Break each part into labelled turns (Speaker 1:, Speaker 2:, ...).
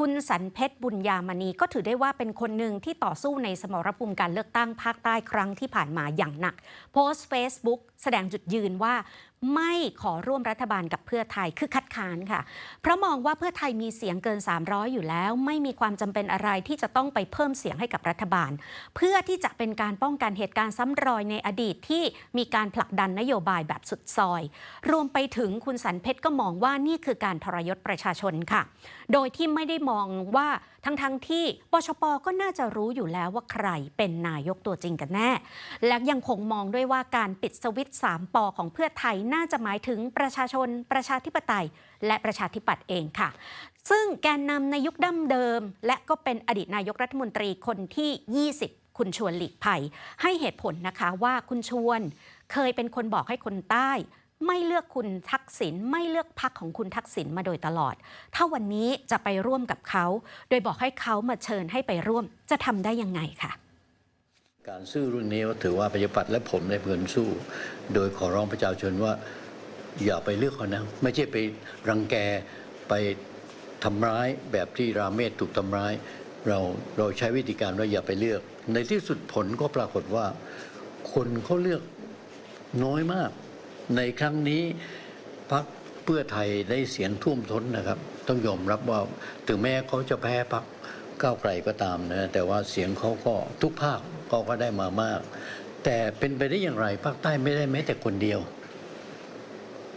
Speaker 1: คุณสันเพชรบุญญามณีก็ถือได้ว่าเป็นคนหนึ่งที่ต่อสู้ในสมรภูมิการเลือกตั้งภาคใต้ครั้งที่ผ่านมาอย่างหนัก โพสต์ Facebook แสดงจุดยืนว่าไม่ขอร่วมรัฐบาลกับเพื่อไทยคือคัดค้านค่ะ เพราะมองว่าเพื่อไทยมีเสียงเกิน 300 อยู่แล้ว ไม่มีความจำเป็นอะไรที่จะต้องไปเพิ่มเสียงให้กับรัฐบาล เพื่อที่จะเป็นการป้องกันเหตุการณ์ซ้ำรอยในอดีตที่มีการผลักดันนโยบายแบบสุดซอย รวมไปถึงคุณสันเพชรก็มองว่านี่คือการทรยศประชาชนค่ะ โดยที่ไม่ได้มองว่าทั้งๆทที่ปชปก็น่าจะรู้อยู่แล้วว่าใครเป็นนายกตัวจริงกันแน่ และยังคงมองด้วยว่าการปิดสวิตช์3ปอของเพื่อไทยน่าจะหมายถึงประชาชน ประชาธิปไตย และประชาธิปัตย์เองค่ะ ซึ่งแกนนำในยุคดั้งเดิม และก็เป็นอดีตนายกรัฐมนตรีคนที่ 20คุณชวนหลีกภัยให้เหตุผลนะคะว่าคุณชวนเคยเป็นคนบอกให้คนใต้ ไม่เลือกคุณทักษิณไม่เลือกพักของคุณทักษิณมาโดยตลอด ถ้าวันนี้จะไปร่วมกับเขา โดยบอกให้เขามาเชิญให้ไปร่วมจะทำได้ยังไงค่ะ
Speaker 2: การสู้เรื่องนี้ก็ถือว่าประชาธิปัตย์และผมได้เพื่อนสู้ โดยขอร้องประชาชนว่าอย่าไปเลือกเขานะ ไม่ใช่ไปรังแกไปทำร้ายแบบที่ราเมศถูกทำร้าย เราเราใช้วิธีการว่าอย่าไปเลือก ในที่สุดผลก็ปรากฏว่า คนเขาเลือกน้อยมาก ในครั้งนี้พรรคเพื่อไทยได้เสียงท่วมท้นนะครับ ต้องยอมรับว่าถึงแม้เขาจะแพ้พรรคก้าวไกลก็ตามนะแต่ว่าเสียงเขาก็ทุกภาค เขาก็ได้มามาก แต่เป็นไปได้อย่างไรภาคใต้ไม่ได้แม้แต่คนเดียว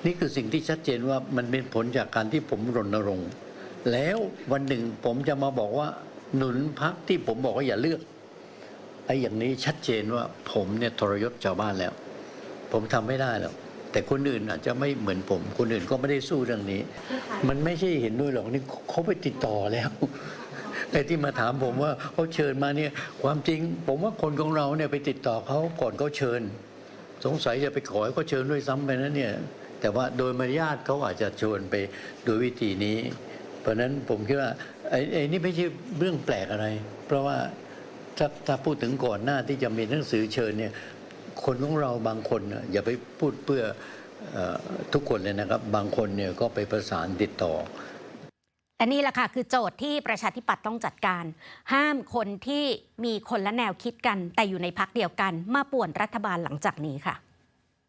Speaker 2: นี่คือสิ่งที่ชัดเจนว่ามันเป็นผลจากการที่ผมรณรงค์แล้ววันหนึ่งผมจะมาบอกว่าหนุนพักที่ผมบอกว่าอย่าเลือกไอ้อย่างนี้ชัดเจนว่าผมเนี่ยทรยศชาวบ้านแล้ว ผมทำไม่ได้หรอกแต่คนอื่นอาจจะไม่เหมือนผม คนอื่นก็ไม่ได้สู้เรื่องนี้ มันไม่ใช่เห็นด้วยหรอกนี่เขาไปติดต่อแล้ว ไอ้ที่มาถามผมว่าเขาเชิญมาเนี่ยความจริง ผมว่าคนของเราเนี่ยไปติดต่อเขาก่อนเขาเชิญ สงสัยจะไปขอให้เขาเชิญด้วยซ้ำไปนะเนี่ยแต่ว่าโดยมารยาทเขาอาจจะชวนไปโดยวิธีนี้ เพราะฉะนั้นผมคิดว่าไอ้ไอ้นี่ไม่ใช่เรื่องแปลกอะไร เพราะว่าถ้าถ้าพูดถึงก่อนหน้าที่จะมีหนังสือเชิญเนี่ยคนของเราบางคนอย่าไปพูดเพื่ออทุกคนเลยนะครับ บางคนเนี่ยก็ไปประสานติดต่อ
Speaker 1: แต่นี่แหละค่ะคือโจทย์ที่ประชาธิปัตย์ต้องจัดการ ห้ามคนที่มีคนละแนวคิดกัน แต่อยู่ในพักเดียวกัน มาป่วนรัฐบาลหลังจากนี้ค่ะ